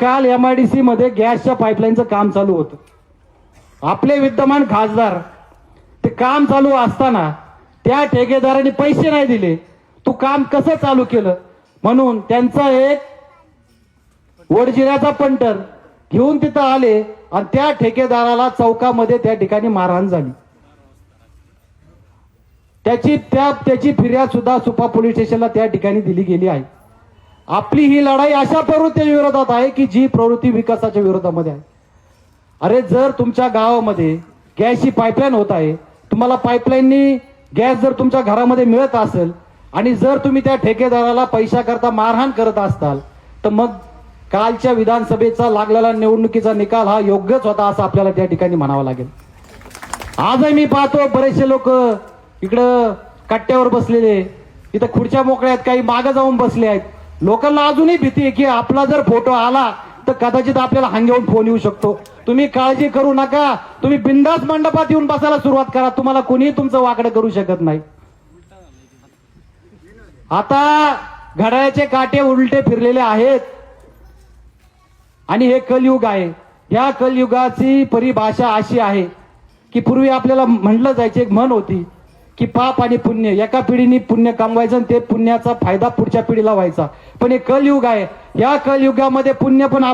काल M I D C मध्ये गॅसच्या पाईपलाईनचं काम चालू होतं. आपले विद्यमान खासदार ते काम चालू असताना त्या ठेकेदाराने पैसे नाही दिले. तू काम कसं चालू केलं? म्हणून त्यांचा एक वडजिऱ्याचा पंटर घेऊन तिथं आले आणि त्या ठेकेदाराला चौकामध्ये त्या ठिकाणी मारहाण झाली. त्याची त्या त्याची फिर्याद सुद्धा सुपा पोलीस स्टेशनला त्या ठिकाणी दिली गेली आहे. आपली ही लढाई अशा प्रवृत्ती विरोधात आहे की जी प्रवृत्ती विकासाच्या विरोधामध्ये आहे. अरे जर तुमच्या गावामध्ये गॅसची पाईपलाईन होत आहे तुम्हाला पाईपलाईननी गॅस जर तुमच्या घरामध्ये मिळत असेल आणि जर तुम्ही त्या ठेकेदाराला पैशाकरता मारहाण करत असताल तर मग कालच्या विधानसभेचा लागलेला निवडणुकीचा निकाल हा योग्यच होता असं आपल्याला त्या ठिकाणी म्हणावं लागेल. आजही मी पाहतो बरेचसे लोक इकडं कट्ट्यावर बसलेले इथं खुर्च्या मोकळ्या आहेत काही मागं जाऊन बसले आहेत. लोकांना अजूनही भीती आहे की आपला जर फोटो आला तर कदाचित आपल्याला हंगेऊन फोन येऊ शकतो. तुम्ही काळजी करू नका. तुम्ही बिंदास मंडपात येऊन बसायला सुरुवात करा. तुम्हाला कोणीही तुमचं वाकडं करू शकत नाही. आता घड्याळाचे काटे उलटे फिरलेले आहेत. आणि हे कलयुग आहे. या कलयुगाची परिभाषा अशी आहे की पूर्वी आपल्याला म्हटलं जायची एक म्हण होती की पाप आणि पुण्य एका पिढीने पुण्य कमवायचं आणि ते पुण्याचा फायदा पुढच्या पिढीला व्हायचा. पण हे कलयुग आहे. या कलयुगामध्ये पुण्य पण